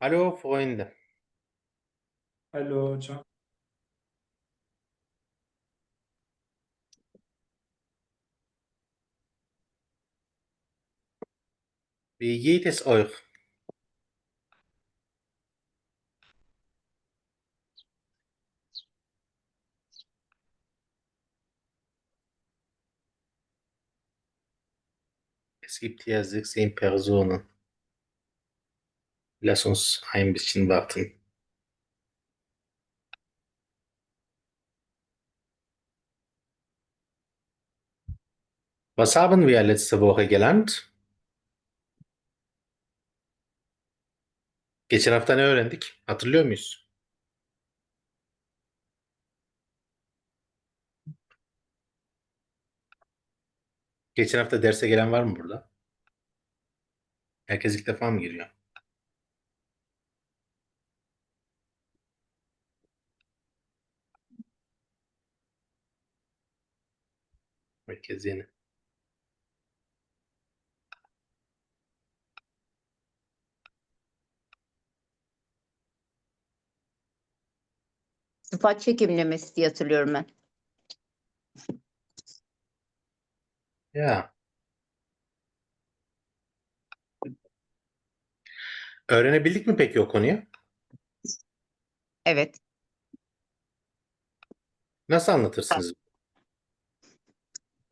Hallo Freunde. Hallo hocam. Wie geht es euch? Es gibt hier 16 Personen. Lass uns ein bisschen warten. Was haben wir letzte Woche gelernt? Geçen hafta ne öğrendik? Hatırlıyor muyuz? Geçen hafta derse gelen var mı burada? Herkes ilk defa mı giriyor? Herkes yeni. Sıfat çekimlemesi diye hatırlıyorum ben. Ya. Öğrenebildik mi peki o konuyu? Evet. Nasıl anlatırsınız?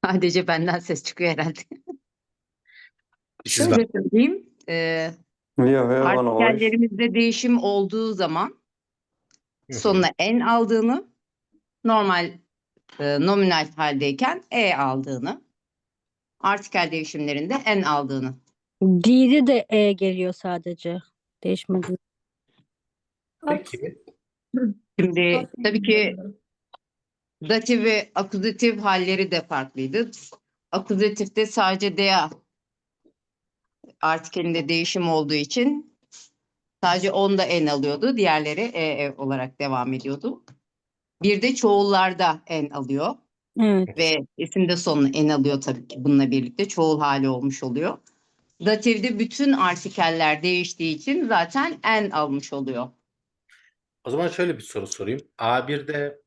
Sadece benden ses çıkıyor herhalde. Şöyle söyleyeyim. E, Wir hören euch. artikellerimizde değişim olduğu zaman sonuna en aldığını, normal e, nominal haldeyken e aldığını, artikel değişimlerinde en aldığını. Didi de E geliyor sadece. Değişmedi. Peki. Şimdi tabii ki datif ve akuzatif halleri de farklıydı. Akuzatifte sadece dea artikelinde değişim olduğu için sadece onda en alıyordu. Diğerleri e olarak devam ediyordu. Bir de çoğullarda en alıyor Evet. ve isimde sonunu en alıyor tabii ki bununla birlikte çoğul hali olmuş oluyor. Datifde bütün artikeller değiştiği için zaten en almış oluyor. O zaman şöyle bir soru sorayım. A1'de em,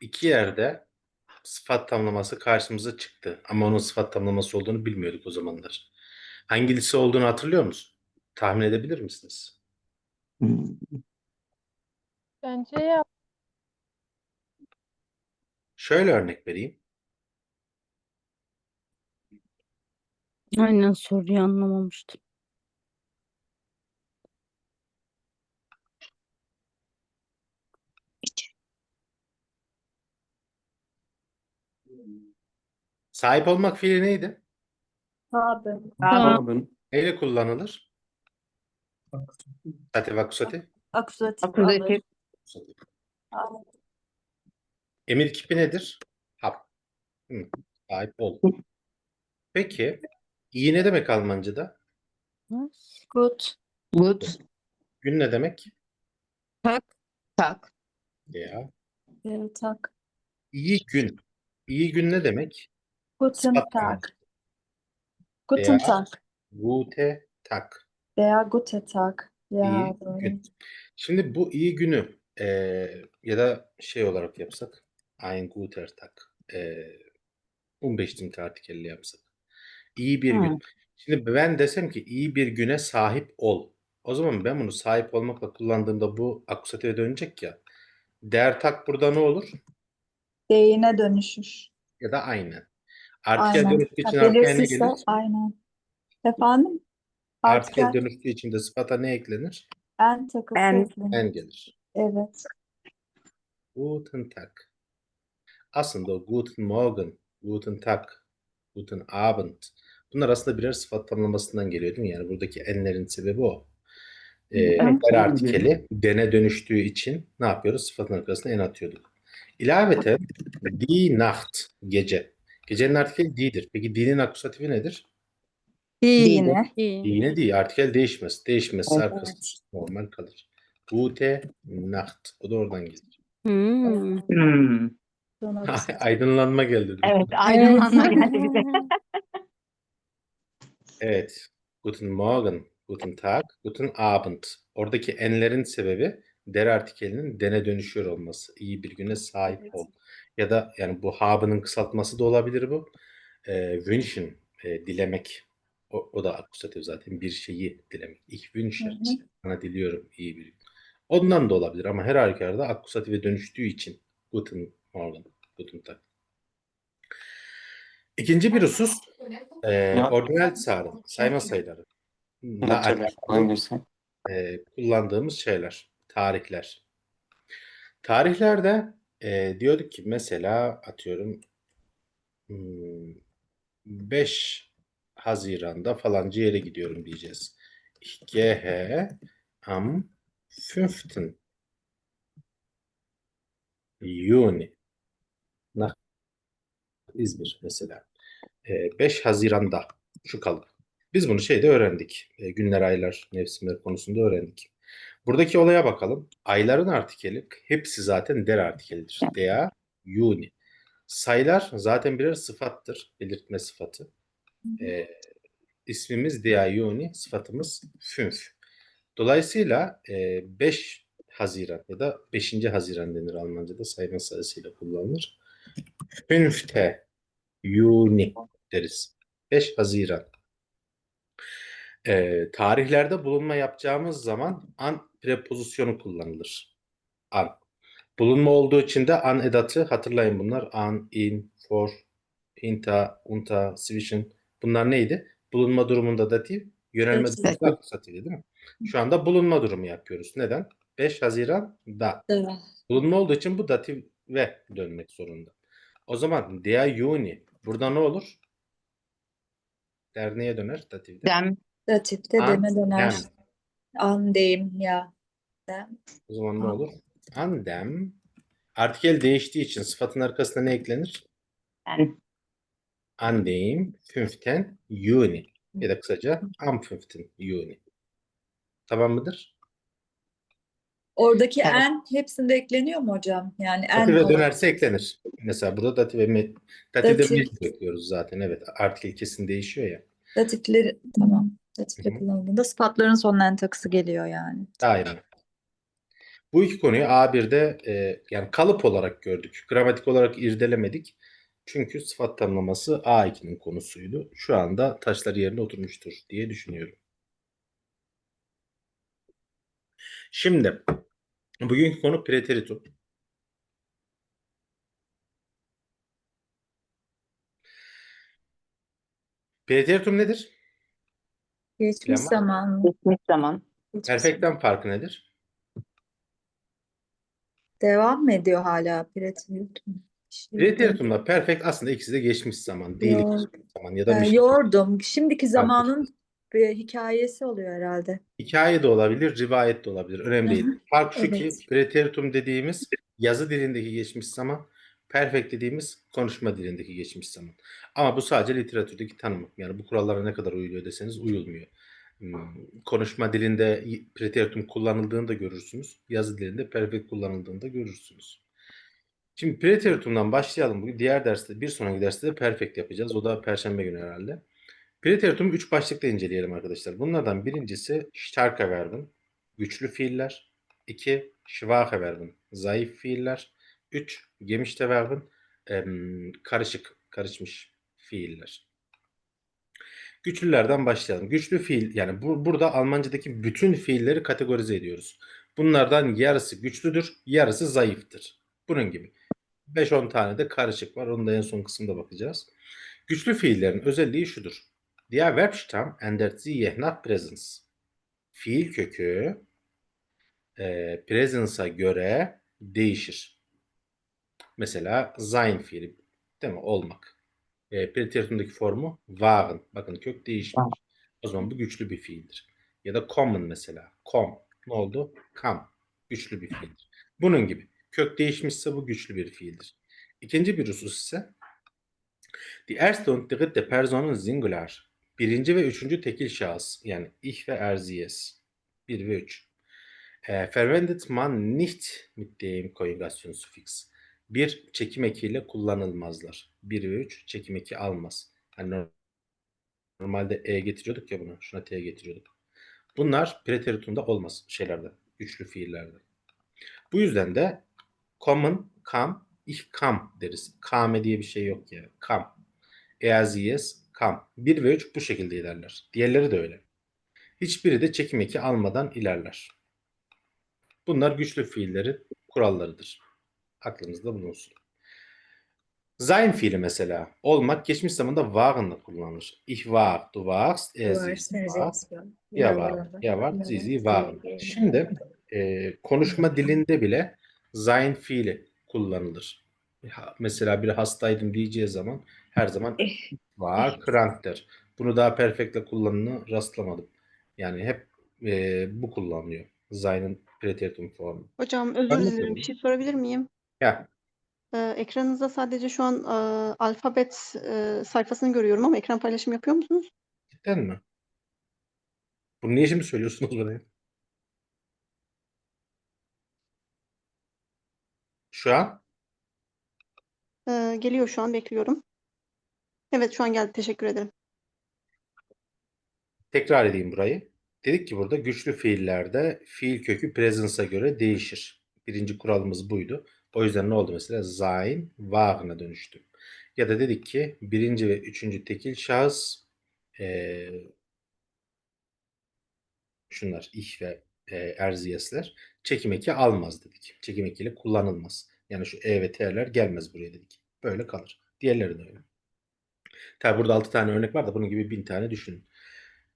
iki yerde sıfat tamlaması karşımıza çıktı. Ama onun sıfat tamlaması olduğunu bilmiyorduk o zamanlar. Hangisi olduğunu hatırlıyor musun? Tahmin edebilir misiniz? Bence ya Şöyle örnek vereyim. Aynen soruyu anlamamıştım. Sahip olmak fiili neydi? abi. Haben. Neyle kullanılır? Datif akusatif. Akuzatif. Akuzatif Akusatif. Emir kipi nedir? Hap. Hı, Sahip ol. Peki, iyi ne demek Almanca'da? Good. good, Gün ne demek? tak, Ya. Bir tak. İyi gün. İyi gün ne demek? Guten Tag. Guten Veya- Tag. Gute Tag. Der gute Tag. Ya İyi doğru. gün. Şimdi bu iyi günü eee, ya da şey olarak yapsak ein guter Tag. Eee 15 artikelli yapsak. İyi bir gün. Şimdi ben desem ki iyi bir güne sahip ol. O zaman ben bunu sahip olmakla kullandığımda bu akuzatife dönecek ya. Der tak burada ne olur? Deyine dönüşür. Ya da aynı. Artikel Aynen. dönüştüğü için arkaya ne gelir? aynen. Efendim? Artikel Artikel dönüştüğü için de sıfata ne eklenir? en takısı En. eklenir. En gelir. Evet. Guten Tag. Aslında o Guten Morgen, Guten Tag, Guten Abend. Bunlar aslında birer sıfat tamlamasından geliyor değil mi? Yani buradaki enlerin sebebi o. Ee, Evet. her artikeli dene dönüştüğü için ne yapıyoruz? Sıfatın arkasına en atıyorduk. İlaveten die Nacht, gece. Gecenin artikeli die'dir. Peki die'nin akuzatifi nedir? Yine. İyi. Yine değil. Artikel değişmez. Değişmezse Evet. arkası normal kalır. Gute Nacht. O da oradan gelir. Hmm. Hmm. Sonra Aydınlanma geldi. Evet, aydınlanma geldi bize. Evet. Guten Morgen. Guten Tag, Guten Abend. Oradaki enlerin sebebi der artikelinin dene dönüşüyor olması. İyi bir güne sahip Evet. ol. Ya da yani bu habe'nin kısaltması da olabilir bu. E, wünschen, e, dilemek. O, o da akusatif zaten bir şeyi dilemek. Ich wünsche. Sana diliyorum iyi bir gün. Ondan da olabilir ama her halükarda akkusatife dönüştüğü için Guten Morgen, Guten Tag. İkinci bir husus e, ordinal zahlen, sayma sayıları. La Hangisi? e, kullandığımız şeyler, tarihler. Tarihlerde e, diyorduk ki mesela atıyorum hmm, 5 Haziran'da falanca yere gidiyorum diyeceğiz. Ich gehe am 5. Juni nach İzmir mesela. E, 5 Haziran'da şu kalıp. Biz bunu şeyde öğrendik. E, günler, aylar, mevsimler konusunda öğrendik. Buradaki olaya bakalım. Ayların artikeli hepsi zaten der artikelidir. Dea, Juni. Sayılar zaten birer sıfattır. Belirtme sıfatı. E, ismimiz Dea Juni, sıfatımız fünf. Dolayısıyla e, 5 Haziran ya da 5. Haziran denir Almanca'da sayma sayısıyla kullanılır. Fünfte Juni deriz. 5 Haziran. Ee, tarihlerde bulunma yapacağımız zaman an prepozisyonu kullanılır. An. Bulunma olduğu için de an edatı hatırlayın bunlar. An, in, for, hinta, unta, zwischen. Bunlar neydi? Bulunma durumunda datif, yönelme Evet. durumunda akusatifti değil mi? Şu anda bulunma durumu yapıyoruz. Neden? 5 Haziran da. Evet. Bulunma olduğu için bu datif ve dönmek zorunda. O zaman der Juni. Burada ne olur? Der neye döner? Datifde. Dem, Datifte An, deme döner. dem. Ya. Dem. O zaman ne An. olur? Andem. Artikel değiştiği için sıfatın arkasına ne eklenir? ben. Andem 5 Juni. Ya da kısaca am 5 Juni. Tamam mıdır? Oradaki Evet. en hepsinde ekleniyor mu hocam? Yani en Dative olarak- dönerse eklenir. Mesela burada dative me datifde Datif. mecbur bekliyoruz zaten. Evet. Artikel kesin değişiyor ya. datifleri tamam. Datifle Hı hı. kullanıldığında sıfatların sonuna en takısı geliyor yani. Aynen. Bu iki konuyu A1'de e, yani kalıp olarak gördük. Gramatik olarak irdelemedik. Çünkü sıfat tanımlaması A2'nin konusuydu. Şu anda taşlar yerine oturmuştur diye düşünüyorum. Şimdi bugünkü konu preteritum. Preteritum nedir? Geçmiş Bilen var mı? zaman. Geçmiş zaman. geçmiş Perfektten farkı nedir? Devam mı ediyor hala preteritum? Şey- Preteritumla perfect aslında ikisi de geçmiş zaman değil Yok. geçmiş zaman ya da Ee, şey. yordum. Şimdiki zamanın bir hikayesi oluyor herhalde. Hikaye de olabilir, rivayet de olabilir. Önemli değil. Hı Fark şu ki evet. preteritum dediğimiz yazı dilindeki geçmiş zaman, perfect dediğimiz konuşma dilindeki geçmiş zaman. Ama bu sadece literatürdeki tanımı. Yani bu kurallara ne kadar uyuluyor deseniz uyulmuyor. Hmm, Konuşma dilinde preteritum kullanıldığını da görürsünüz. Yazı dilinde perfect kullanıldığını da görürsünüz. Şimdi preteritumdan başlayalım. Bugün diğer derste, bir sonraki derste de perfect yapacağız. O da perşembe günü herhalde. Preteritum'u üç başlıkla inceleyelim arkadaşlar. Bunlardan birincisi starke verben, güçlü fiiller. 2. Schwache verben, zayıf fiiller. 3. Gemischte verben, em, karışık, karışmış fiiller. Güçlülerden başlayalım. Güçlü fiil, yani bu, burada Almancadaki bütün fiilleri kategorize ediyoruz. Bunlardan yarısı güçlüdür, yarısı zayıftır. Bunun gibi. 5-10 tane de karışık var. Onu da en son kısımda bakacağız. Güçlü fiillerin özelliği şudur. Der Verbstamm ändert sich je nach Präsens. Fiil kökü e, presence'a göre değişir. Mesela sein fiili değil mi? Olmak. E, preteritumdaki formu waren. Bakın kök değişmiş. O zaman bu güçlü bir fiildir. Ya da kommen mesela. Kom. Ne oldu? Come. Güçlü bir fiildir. Bunun gibi. Kök değişmişse bu güçlü bir fiildir. İkinci bir husus ise Die erste und dritte Personen Singular. Birinci ve üçüncü tekil şahıs. Yani ich ve er sie es. Bir ve üç. E, verwendet man nicht mit dem Konjugationssuffix. Bir çekim ekiyle kullanılmazlar. Bir ve üç çekim eki almaz. Hani normalde e getiriyorduk ya buna. Şuna t getiriyorduk. Bunlar preteritumda olmaz şeylerde, güçlü fiillerde. Bu yüzden de kommen, kam, ich kam deriz. Kame diye bir şey yok ya. Kam. Eğer sie es, kam. 1 ve 3 bu şekilde ilerler. Diğerleri de öyle. Hiçbiri de çekim eki almadan ilerler. Bunlar güçlü fiillerin kurallarıdır. Aklınızda bulunsun. Sein fiili mesela. Olmak geçmiş zamanda waren'la kullanılır. Ich war, du warst, er, sie, war. Ya var, var. ya var, Ya sie, sie waren. Şimdi e, konuşma dilinde bile sein fiili kullanılır. Mesela biri hastaydım diyeceği zaman her zaman var, krank der. Bunu daha perfectle kullanını rastlamadım. Yani hep e, bu kullanılıyor. Sein'in preteritum formu. Hocam özür dilerim. Bir şey sorabilir miyim? Ya Ee, ekranınızda sadece şu an e, alfabet e, sayfasını görüyorum ama ekran paylaşımı yapıyor musunuz? cidden mi? Bunu niye şimdi söylüyorsunuz bana? Şu an Ee, geliyor şu an bekliyorum. Evet şu an geldi. Teşekkür ederim. Tekrar edeyim burayı. Dedik ki burada güçlü fiillerde fiil kökü presence'a göre değişir. Birinci kuralımız buydu. O yüzden ne oldu mesela? Sein, waren'a dönüştü. Ya da dedik ki birinci ve üçüncü tekil şahıs eee, şunlar ich ve e, erziyesler çekim eki almaz dedik. Çekim ekiyle kullanılmaz. Yani şu e ve t'ler gelmez buraya dedik. Böyle kalır. Diğerleri de öyle. Tabi burada 6 tane örnek var da bunun gibi 1000 tane düşünün.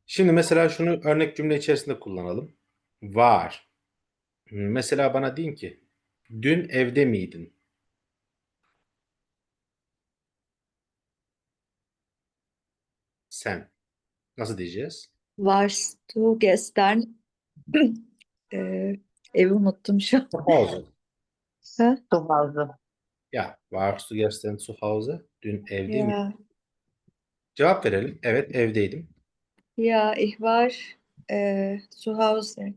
Şimdi mesela şunu örnek cümle içerisinde kullanalım. Var. Mesela bana deyin ki dün evde miydin? Sen. Nasıl diyeceğiz? Warst du gestern? Ee, evi unuttum şu an. Zu Hause. Ha? Su havzu. Ya, warst du gestern zu Hause? Dün evde mi? Ya, Cevap verelim. Evet, evdeydim. ya, ich war äh, zu Hause.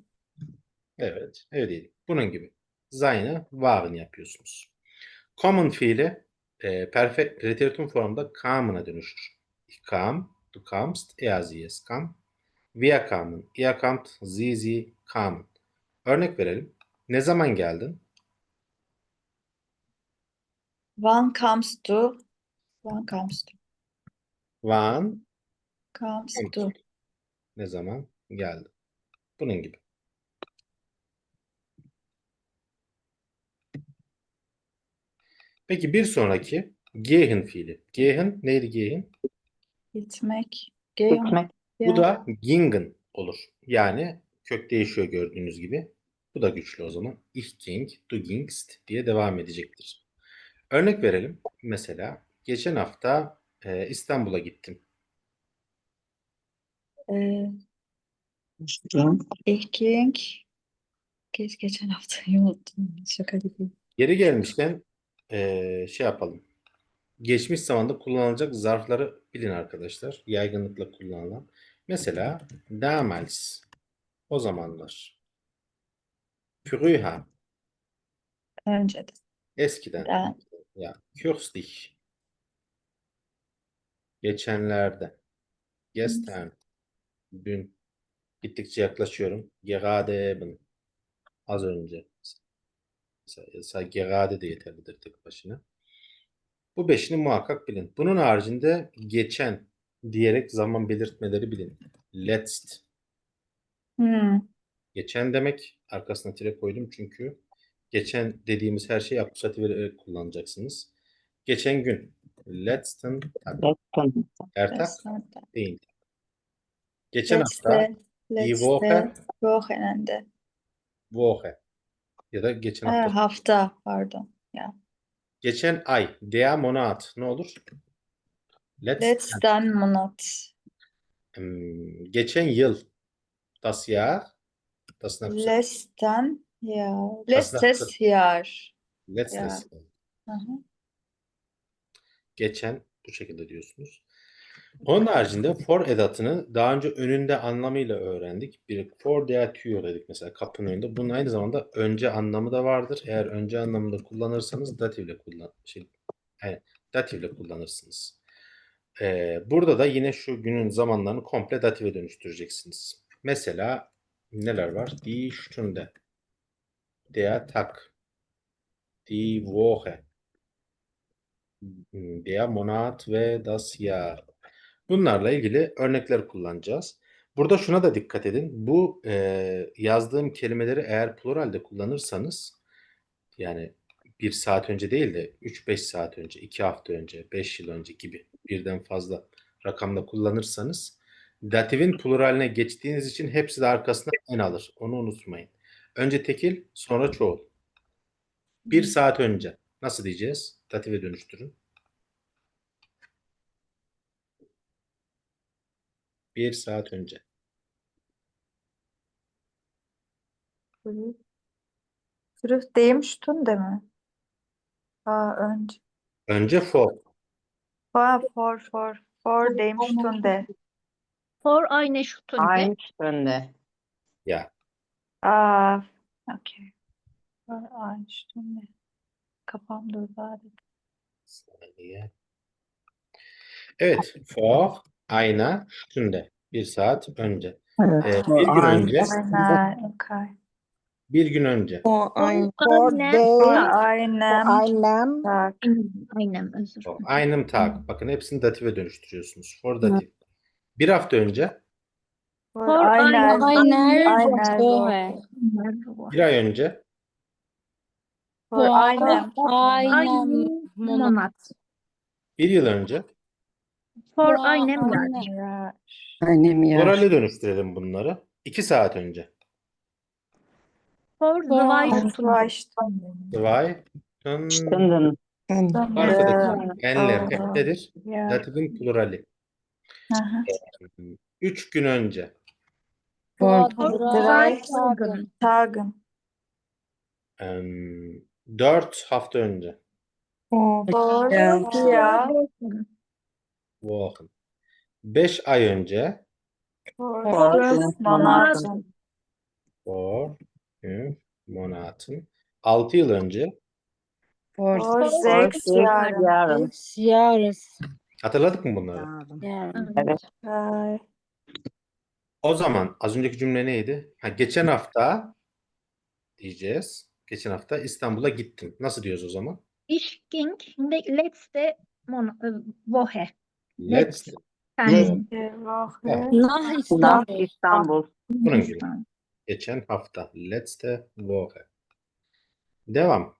Evet, evdeydim. Bunun gibi. Sein'ı waren yapıyorsunuz. Common fiili e, perfect preteritum formunda kamen'a dönüşür. Ich kam, du kamst, er sie es kam. Wir kamen, ihr kamt, sie sie kamen. Örnek verelim. Ne zaman geldin? Kamst du? Wann kamst du? Wann Kamst Kamst du? ne zaman geldin? Bunun gibi. Peki bir sonraki gehen fiili. Gehen neydi gehen? Gitmek. Gehen. Gitmek. Bu da gingen olur. Yani kök değişiyor gördüğünüz gibi. Bu da güçlü o zaman. Ich ging, du gingst diye devam edecektir. Örnek verelim. Mesela geçen hafta e, İstanbul'a gittim. Ee, ich ging. Geç, geçen haftayı unuttum. Şaka gibi. Geri gelmişken e, şey yapalım. Geçmiş zamanda kullanılacak zarfları bilin arkadaşlar. Yaygınlıkla kullanılan. Mesela damals. O zamanlar. Früher. Önceden. Eskiden. Ya, kürzlich. Geçenlerde. Gestern. Dün. Gittikçe yaklaşıyorum. Gerade eben. Az önce. Mesela, gerade de yeterlidir tek başına. Bu beşini muhakkak bilin. Bunun haricinde geçen diyerek zaman belirtmeleri bilin. Letzt. Hmm. Geçen demek arkasına tire koydum çünkü geçen dediğimiz her şeyi akusatif vererek kullanacaksınız. Geçen gün. Letzten. Ertag Letzte. değil. Geçen hafta die. Woche, Wochenende. Woche. Ya da geçen Ha, hafta. hafta. Pardon. Geçen ay. Der Monat. Ne olur? Letzten. Letzten Monat. Hmm, geçen yıl. Das Jahr. Das. Letzten Jahr. Das Letztes nächste. Jahr. Letztes. Jahr. Hı hı. Geçen bu şekilde diyorsunuz. Onun haricinde for edatını daha önce önünde anlamıyla öğrendik. Bir for der Tür dedik mesela kapının önünde. Bunun aynı zamanda önce anlamı da vardır. Eğer önce anlamında kullanırsanız datifle kullan şey yani datifle kullanırsınız. Ee, burada da yine şu günün zamanlarını komple dative dönüştüreceksiniz. Mesela neler var? Die Stunde. Der Tag. Die Woche. Der Monat ve das Jahr. Bunlarla ilgili örnekler kullanacağız. Burada şuna da dikkat edin. Bu e, yazdığım kelimeleri eğer pluralde kullanırsanız yani bir saat önce değil de 3-5 saat önce, 2 hafta önce, 5 yıl önce gibi birden fazla rakamda kullanırsanız datifin pluraline geçtiğiniz için hepsi de arkasına en alır. Onu unutmayın. Önce tekil, sonra çoğul. Bir saat önce. Nasıl diyeceğiz? Datife dönüştürün. Bir saat önce. Früh. Dem Stunde mi? Aa, önce. Önce for. Vor, vor, vor, vor dem Stunde. Vor eine Stunde. Aynı önde. Ya. Aa, okay. Vor eine Stunde. Kafam durdu adeta. Saniye. Evet. For eine Stunde. Bir saat önce. Ee, bir gün önce. Okay. Bir gün önce. For ein Vor for day, for einem einem Tag. Einem, özür For dilerim. einem Tag. Bakın hepsini datife dönüştürüyorsunuz. For datif. Bir hafta önce. Einer Woche. Woche. Bir ay önce. Vor einem, Einem Monat. Bir yıl önce. Vor einem Jahr. ja, Annem ya. Plurale dönüştürelim bunları. İki saat önce. Vor vor zwei Stunden. Zwei Stunden. Stunden. Arkadaki enler hep nedir? Ja, Datifin plurali. aha. Üç gün önce. For Drei Tagen. Tagen. Em, Dört hafta önce. for Vor vier, Wochen. Beş ay önce. fünf Monaten. For fünf Monaten. Altı yıl önce. Vor for sechs Jahren. Yarın. Jahres. Hatırladık mı bunları? Evet. O zaman az önceki cümle neydi? Ha, geçen hafta diyeceğiz. Geçen hafta İstanbul'a gittim. Nasıl diyoruz o zaman? Ich ging ne- letzte Monat, Woche. Let's. Nach Nach İstanbul. İstanbul. Bunun gibi. Geçen hafta. Letzte Woche. Devam.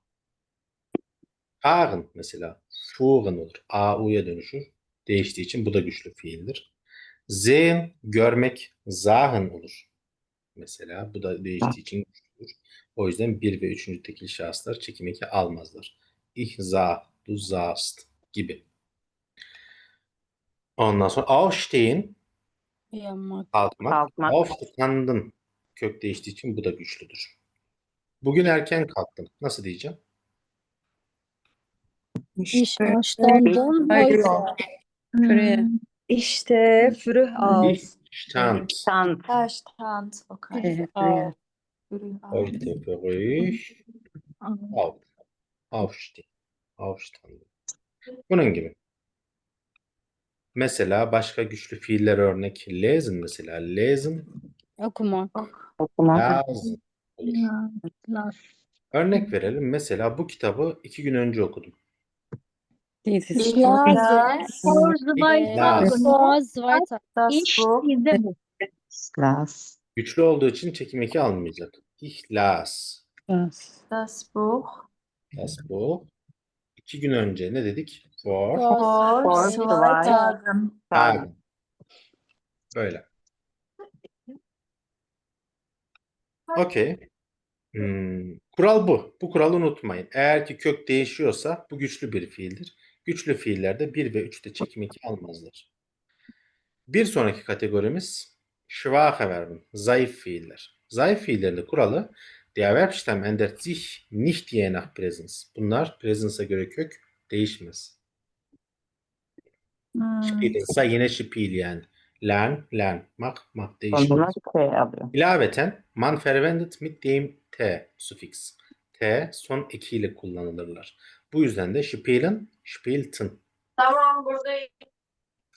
Fahren mesela. Fuhren olur. AU'ya dönüşür. Değiştiği için bu da güçlü fiildir. Sehen, görmek, sahen olur. Mesela bu da değiştiği için güçlüdür. O yüzden bir ve üçüncü tekil şahıslar çekim eki almazlar. Ich sah, du sahst gibi. Ondan sonra aufstehen, Yapmak. kalkmak. Kalkmak. Aufstanden kök değiştiği için bu da güçlüdür. Bugün erken kalktım. Nasıl diyeceğim? Ich verstanden Hayır. heute. Şuraya. İşte früh auf. Ich stand Stand. Da stand. Okay. Evet. Früh heute früh auf. Aufstehen. Aufstanden. Bunun gibi. Mesela başka güçlü fiiller örnek. Lesen mesela. Lesen, Okumak. Okumak. lazım. Örnek verelim. Mesela bu kitabı iki gün önce okudum. Ich Buch. Glas. Güçlü olduğu için çekim eki almayacak. Ich las. Das. Das Buch. Das bu. İki gün önce ne dedik? For. Vor zwei zwei Tagen. Tagen. Böyle. Okey. Hmm, Kural bu. Bu kuralı unutmayın. Eğer ki kök değişiyorsa bu güçlü bir fiildir. Güçlü fiillerde 1 ve 3'te çekim eki almazlar. Bir sonraki kategorimiz schwache Verben, zayıf fiiller. Zayıf fiillerin kuralı der Erwerbsstamm ändert sich nicht je nach Präsens. Bunlar Präsens'e göre kök değişmez. Hmm. Spielen yine spiel yani. Lern, lern, mach, mach değişmez. Sonuna T alıyor. İlaveten man verwendet mit dem t sufiks. T son ekiyle kullanılırlar. Bu yüzden de spielen, spielten. Tamam buradayım.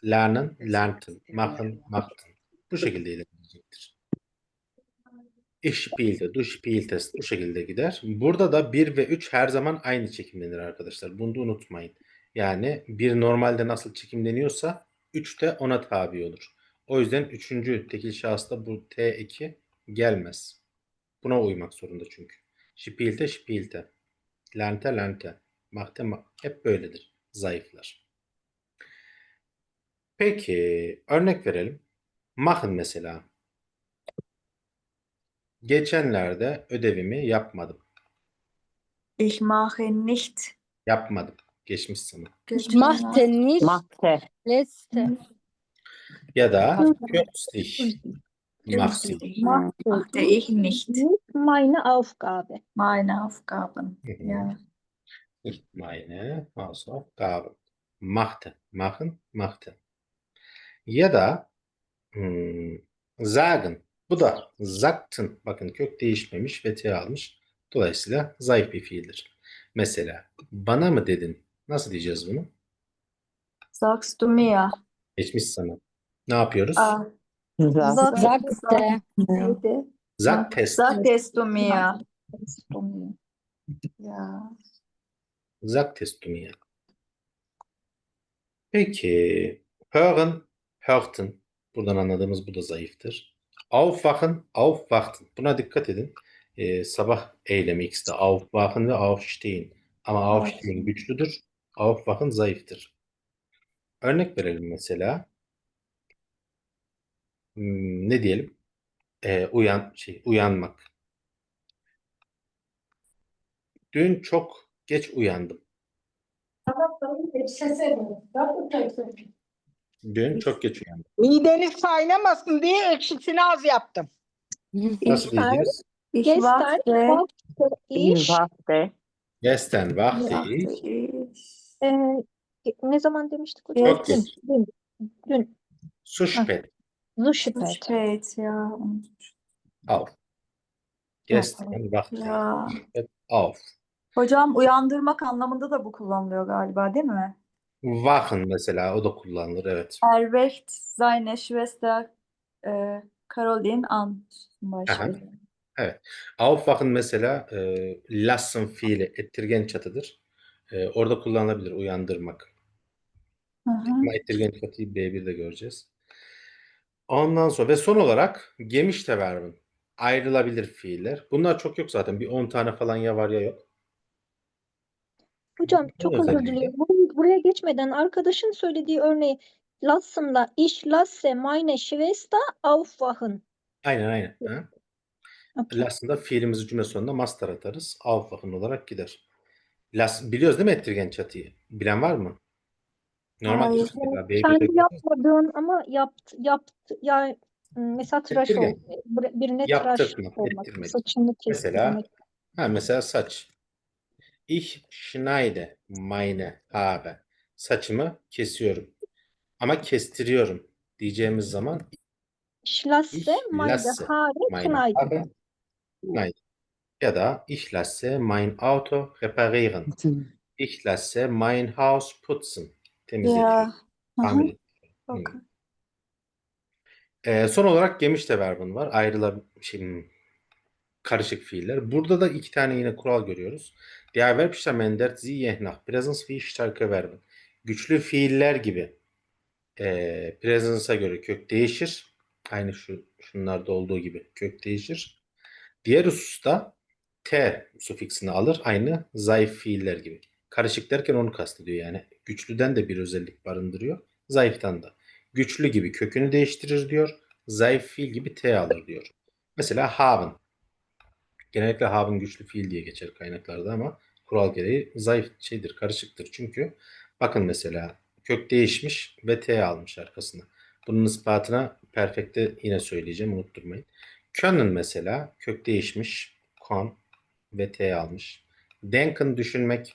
Lernen, lernten. Machen, machten. Bu şekilde ilerleyecektir. Ich spielte, du spieltest bu şekilde gider. Burada da 1 ve 3 her zaman aynı çekimlenir arkadaşlar. Bunu da unutmayın. Yani bir normalde nasıl çekimleniyorsa 3 de ona tabi olur. O yüzden 3. tekil şahısta bu T2 gelmez. Buna uymak zorunda çünkü. Spielte, spielte. Lernte, lernte. Machte, ma- hep böyledir. Zayıflar. Peki örnek verelim. Machen mesela. Geçenlerde ödevimi yapmadım. Ich mache nicht. Yapmadım. Geçmiş zaman. Ich machte nicht Mahte. letzte. Ya da kürzlich. Günstig. Machte ich nicht. Meine Aufgabe. Meine Aufgaben. Hı. Ja. Nicht meine Hausaufgaben. Machte. Machen, machte. Ya da hmm, sagen. Bu da sagten. Bakın kök değişmemiş ve T almış. Dolayısıyla zayıf bir fiildir. Mesela bana mı dedin? Nasıl diyeceğiz bunu? Sagst du mir? Geçmiş zaman. Ne yapıyoruz? Ah, Zat. Sagte. neydi? Sagtest. Sagtest du mir? Ja. Sagtest du mir. Peki. Hören, hörten. Buradan anladığımız bu da zayıftır. Aufwachen, aufwachten. Buna dikkat edin. Ee, sabah eylemi ikisi de aufwachen ve aufstehen. Ama aufstehen güçlüdür. Aufwachen zayıftır. Örnek verelim mesela. Hmm, ne diyelim? Ee, uyan, şey, uyanmak. Dün çok geç uyandım. Dün çok geç uyandım. Mideniz kaynamasın diye ekşisini az yaptım. Nasıl diyeceğiz? Ich Gestern wachte. wachte ich. Gestern wachte ich. Äh, ne zaman demiştik hocam? Çok Dün. geç. Dün. Dün. Zu spät. So Zu spät. spät, ja. Und Auf. Gestern wachte ja. ich auf. Hocam uyandırmak anlamında da bu kullanılıyor galiba değil mi? Wachen mesela o da kullanılır evet. Erwecht seine Schwester e, Caroline an. zum Beispiel. Aufwachen mesela e, lassen fiili ettirgen çatıdır. E, orada kullanılabilir uyandırmak. Ama ettirgen çatıyı B1'de göreceğiz. Ondan sonra ve son olarak gemişte verbin. Ayrılabilir fiiller. Bunlar çok yok zaten. Bir 10 tane falan ya var ya yok. Hocam çok özür özellikle. dilerim. Buraya, buraya geçmeden arkadaşın söylediği örneği lassen'la ich lasse meine Schwester aufwachen. Aynen aynen. Ha? Okey. Fiilimizi cümle sonunda master atarız. Aufwachen olarak gider. Las, biliyoruz değil mi ettirgen çatıyı? Bilen var mı? Normal Hayır. mesela B1'de Kendi göreceğiz. yapmadığın ama yapt, yapt, yani mesela tıraş Ettirgen. bir- birine tıraş Yaptırmak, olmak, ettirmek. saçını Mesela kestirmek. ha mesela saç. Ich schneide meine Haare. Saçımı kesiyorum. Ama kestiriyorum diyeceğimiz zaman Ich lasse meine lasse Haare meine schneiden. Ya da ich lasse mein Auto reparieren. Ich lasse mein Haus putzen. Temizletiyorum. Ya. Hı hı. Tamir ediyorum. Okay. Ee, son olarak gemişte verbin var. Ayrıla şey, karışık fiiller. Burada da iki tane yine kural görüyoruz. Der Verbstamm ändert sie je nach Präsens wie starke Verben. Güçlü fiiller gibi e, presence'a göre kök değişir. Aynı şu şunlarda olduğu gibi kök değişir. Diğer hususta t sufiksini alır. Aynı zayıf fiiller gibi. Karışık derken onu kastediyor yani. Güçlüden de bir özellik barındırıyor. Zayıftan da. Güçlü gibi kökünü değiştirir diyor. Zayıf fiil gibi t alır diyor. Mesela haben. Genellikle haben güçlü fiil diye geçer kaynaklarda ama kural gereği zayıf şeydir, karışıktır. Çünkü bakın mesela kök değişmiş ve t almış arkasına. Bunun ispatına perfekte yine söyleyeceğim unutturmayın. Können mesela kök değişmiş, kon ve t almış. Denken düşünmek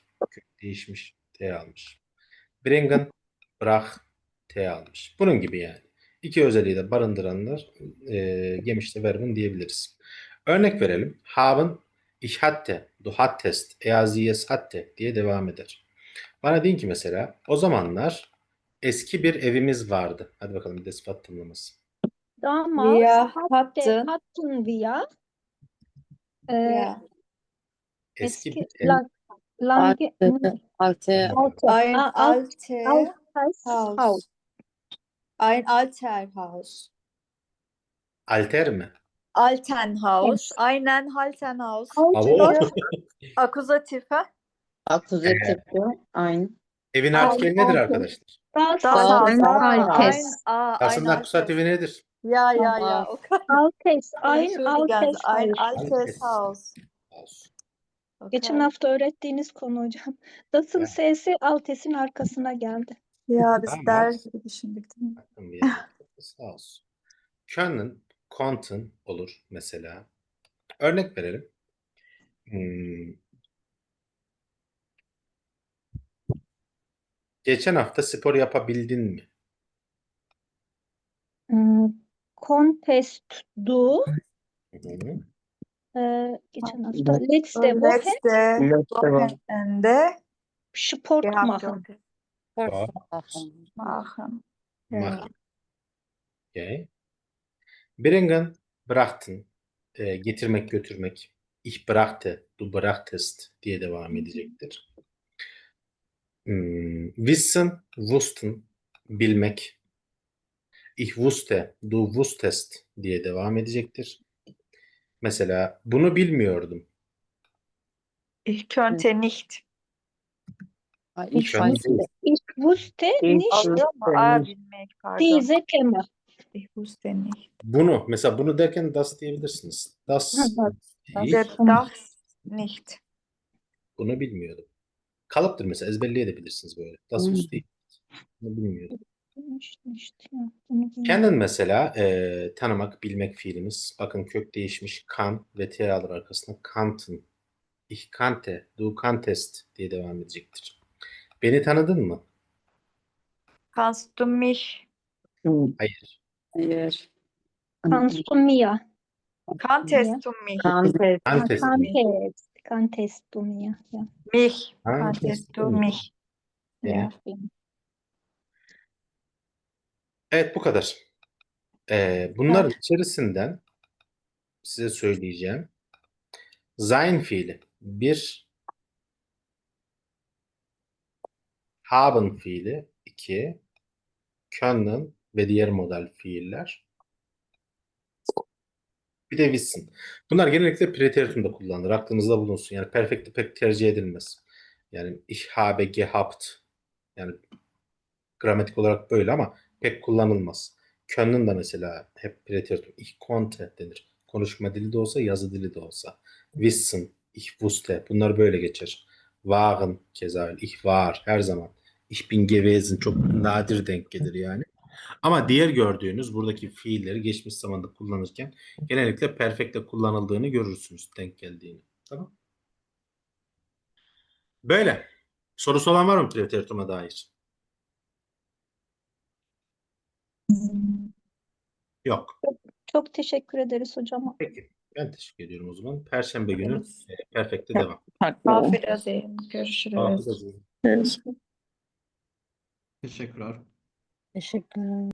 değişmiş, t almış. Bringen, brach, t almış. Bunun gibi yani. İki özelliği de barındıranlar e, gemişte verbin diyebiliriz. Örnek verelim. Haben, ich hatte, du hattest, er sie es hatte diye devam eder. Bana deyin ki mesela o zamanlar eski bir evimiz vardı. Hadi bakalım bir de sıfat tanımlaması. Damals Wir hatte, hatten hatten wir Ja. Eski eski en- la, lange, Alte, Ein a- alt, alte altes Haus. Ein alter Haus. alter mi? Altenhaus. Einen Altenhaus. Abo. Alte, Akuzatif ha? Akuzatifti. Aynı. Evin artikeli nedir arkadaşlar? Ein, ein Aslında altes. akusatifi nedir? Ya ya ya. Tamam. O kadar Altes, ein altes Ein Haus. altes Altes. Haus. Geçen Okay. hafta öğrettiğiniz konu hocam. Das'ın Ya. S'si Altes'in arkasına geldi. Ya biz Tamam. der gibi düşündük değil mi? Bakın bir yere. Sağ olsun. Können, konnten olur mesela. Örnek verelim. Hmm. Geçen hafta spor yapabildin mi? Hmm, Contest du Hı hı. E, geçen hafta letzte Woche Letzte Wochenende Sport gehabt machen. und Sport machen. machen. Okay. Bringen, brachten. e, getirmek, götürmek. Ich brachte, du brachtest diye devam edecektir. Hmm, Wissen, wussten, bilmek. Ich wusste, du wusstest diye devam edecektir. Mesela bunu bilmiyordum. Ich könnte nicht. Ay, Ich wusste nicht? Aa, bilmek pardon. diese Thema. Ich wusste nicht. Bunu, mesela bunu derken das diyebilirsiniz. Das, Ha, das, ich Der das nicht. bunu bilmiyordum. Kalıptır mesela ezberleyebilirsiniz böyle. Das Hmm. wusste ich. Bunu bilmiyordum. Nicht, nicht, ya, bunu bilmiyorum. Kendin mesela e, tanımak, bilmek fiilimiz. Bakın kök değişmiş. Kan ve t alır arkasına. Kannten. Ich kannte, du kanntest diye devam edecektir. Beni tanıdın mı? Kannst du mich? Hayır. Hayır. Kannst du mir? Kanntest du mich? Kante. Kanntest mi? Kannst, kannst du mir? Ja. Mich. Kanntest Kanntest du mich? Ja. Evet bu kadar. E, bunların içerisinden size söyleyeceğim. Sein fiili. Bir. Haben fiili. iki. Können ve diğer model fiiller. Bir de wissen. Bunlar genellikle preteritumda kullanılır. Aklınızda bulunsun. Yani perfect'i pek tercih edilmez. Yani ich habe gehabt. Yani gramatik olarak böyle ama pek kullanılmaz. Können de mesela hep preteritum. Ich konnte denir. Konuşma dili de olsa, yazı dili de olsa. Wissen, ich wusste. Bunlar böyle geçer. Waren keza. Ich war her zaman. Ich bin gewesen çok nadir denk gelir yani. Ama diğer gördüğünüz buradaki fiilleri geçmiş zamanda kullanırken genellikle perfect'te kullanıldığını görürsünüz denk geldiğini. Tamam. Böyle. Sorusu olan var mı preteritum'a dair? Yok. Çok teşekkür ederiz hocam. Peki. Ben teşekkür ediyorum o zaman. Perşembe günü e, perfect'te devam. Auf Wiedersehen. Görüşürüz. Hafıza- Görüşürüz. Teşekkürler. Teşekkürler.